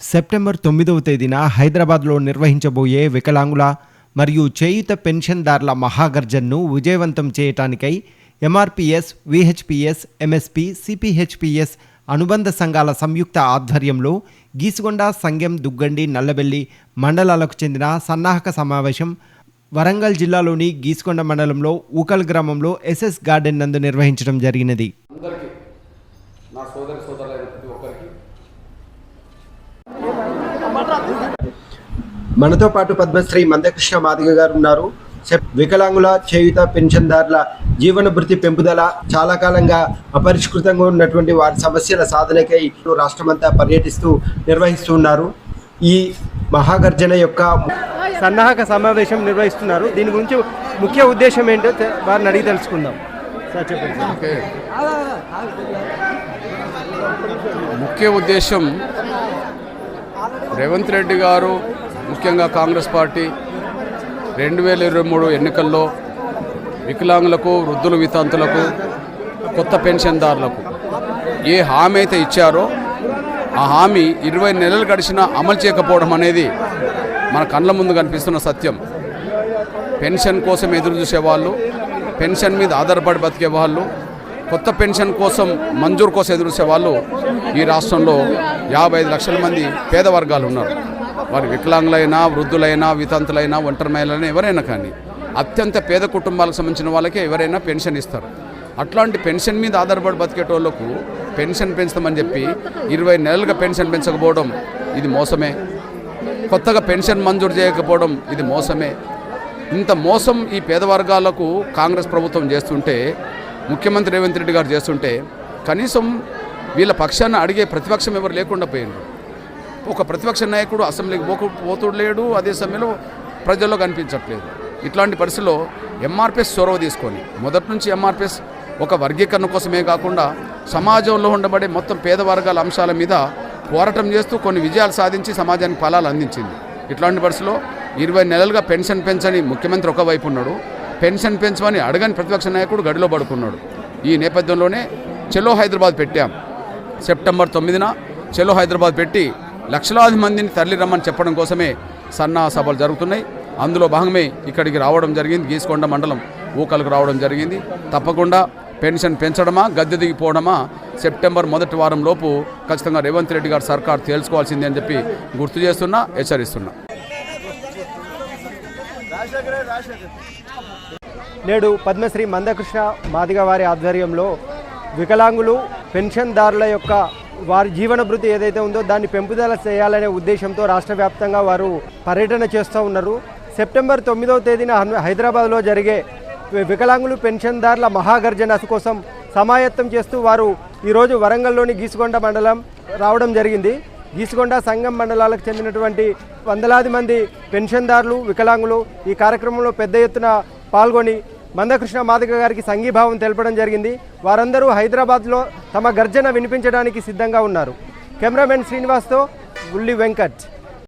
September తొమ్మిదవ తేదీన హైదరాబాద్లో నిర్వహించబోయే వికలాంగుల మరియు చేయుత పెన్షన్దారుల మహాగర్జన్ను విజయవంతం చేయటానికై ఎంఆర్పిఎస్ విహెచ్పిఎస్ ఎంఎస్పి సిపిహెచ్పిఎస్ అనుబంధ సంఘాల సంయుక్త ఆధ్వర్యంలో గీసుగొండ సంగెం దుగ్గండి నల్లబెల్లి మండలాలకు చెందిన సన్నాహక సమావేశం వరంగల్ జిల్లాలోని గీసుకొండ మండలంలో ఊకల్ గ్రామంలో ఎస్ఎస్ గార్డెన్ నందు నిర్వహించడం జరిగినది. మనతో పాటు పద్మశ్రీ మందకృష్ణ మాదిగ గారు ఉన్నారు. సెప్ వికలాంగుల చేయుత పెన్షన్దారుల జీవన భృతి పెంపుదల చాలా కాలంగా అపరిష్కృతంగా ఉన్నటువంటి వారి సమస్యల సాధనకై రాష్ట్రమంతా పర్యటిస్తూ నిర్వహిస్తూ ఉన్నారు. ఈ మహాగర్జన యొక్క సన్నాహక సమావేశం నిర్వహిస్తున్నారు. దీని గురించి ముఖ్య ఉద్దేశం ఏంటో వారిని అడిగి తెలుసుకుందాం. సార్ చెప్పండి సార్. ఓకే. ముఖ్య ఉద్దేశం రేవంత్ రెడ్డి గారు ముఖ్యంగా కాంగ్రెస్ పార్టీ రెండు వేల ఇరవై మూడు ఎన్నికల్లో వికలాంగులకు వృద్ధుల వితంతులకు కొత్త పెన్షన్దారులకు ఏ హామీ అయితే ఇచ్చారో ఆ హామీ ఇరవై నెలలు గడిచినా అమలు చేయకపోవడం అనేది మన కళ్ళ ముందు కనిపిస్తున్న సత్యం. పెన్షన్ కోసం ఎదురు చూసేవాళ్ళు పెన్షన్ మీద ఆధారపడి బతికే వాళ్ళు కొత్త పెన్షన్ కోసం మంజూరు కోసం ఎదురు చూసేవాళ్ళు ఈ రాష్ట్రంలో యాభై ఐదు లక్షల మంది పేద వర్గాలు ఉన్నారు. వారు వికలాంగులైనా వృద్ధులైనా వితంతులైనా ఒంటరి మహిళలైనా ఎవరైనా కానీ అత్యంత పేద కుటుంబాలకు సంబంధించిన వాళ్ళకే ఎవరైనా పెన్షన్ ఇస్తారు. అట్లాంటి పెన్షన్ మీద ఆధారపడి బతికేటోళ్ళకు పెన్షన్ పెంచుతామని చెప్పి ఇరవై నెలలుగా పెన్షన్ పెంచకపోవడం ఇది మోసమే. కొత్తగా పెన్షన్ మంజూరు చేయకపోవడం ఇది మోసమే. ఇంత మోసం ఈ పేద వర్గాలకు కాంగ్రెస్ ప్రభుత్వం చేస్తుంటే ముఖ్యమంత్రి రేవంత్ రెడ్డి గారు చేస్తుంటే కనీసం వీళ్ళ పక్షాన్ని అడిగే ప్రతిపక్షం ఎవరు లేకుండా పోయింది ఒక ప్రతిపక్ష నాయకుడు అసెంబ్లీకి పోకు పోతుడు లేడు అదే సమయంలో ప్రజల్లో కనిపించట్లేదు. ఇట్లాంటి పరిస్థితుల్లో ఎంఆర్పిఎస్ చొరవ తీసుకొని మొదటి నుంచి ఎంఆర్పిఎస్ ఒక వర్గీకరణ కోసమే కాకుండా సమాజంలో ఉండబడే మొత్తం పేద వర్గాల అంశాల మీద పోరాటం చేస్తూ కొన్ని విజయాలు సాధించి సమాజానికి ఫలాలు అందించింది. ఇట్లాంటి పరిస్థితుల్లో ఇరవై నెలలుగా పెన్షన్ పెంచని ముఖ్యమంత్రి ఒకవైపు ఉన్నాడు. పెన్షన్ పెంచమని అడగని ప్రతిపక్ష నాయకుడు గడిలో పడుకున్నాడు. ఈ నేపథ్యంలోనే చెలో హైదరాబాద్ పెట్టాం. సెప్టెంబర్ తొమ్మిదిన చెలో హైదరాబాద్ పెట్టి లక్షలాది మందిని తరలి రమ్మని చెప్పడం కోసమే సన్నా సభలు జరుగుతున్నాయి. అందులో భాగమే ఇక్కడికి రావడం జరిగింది. గీసుకొండ మండలం ఊకలకు రావడం జరిగింది. తప్పకుండా పెన్షన్ పెంచడమా గద్దె దిగిపోవడమా సెప్టెంబర్ మొదటి వారం లోపు ఖచ్చితంగా రేవంత్ రెడ్డి గారు సర్కార్ తేల్చుకోవాల్సిందే అని చెప్పి గుర్తు చేస్తున్నా హెచ్చరిస్తున్నా. నేడు పద్మశ్రీ మందకృష్ణ మాదిగ వారి ఆధ్వర్యంలో వికలాంగులు పెన్షన్దారుల యొక్క వారి జీవనభృతి ఏదైతే ఉందో దాన్ని పెంపుదల చేయాలనే ఉద్దేశంతో రాష్ట్ర వ్యాప్తంగా వారు పర్యటన చేస్తూ ఉన్నారు. సెప్టెంబర్ తొమ్మిదవ తేదీన హైదరాబాద్లో జరిగే వికలాంగులు పెన్షన్దారుల మహాగర్జన కోసం సమాయత్తం చేస్తూ వారు ఈరోజు వరంగల్లోని గీసుకొండ మండలం రావడం జరిగింది. గీసుకొండ సంఘం మండలాలకు చెందినటువంటి వందలాది మంది పెన్షన్దారులు వికలాంగులు ఈ కార్యక్రమంలో పెద్ద ఎత్తున పాల్గొని మందకృష్ణ మాదిగ గారికి సంఘీభావం తెలపడం జరిగింది. వారందరూ హైదరాబాద్లో తమ గర్జన వినిపించడానికి సిద్ధంగా ఉన్నారు. కెమెరామెన్ శ్రీనివాస్తో గుల్లి వెంకట్.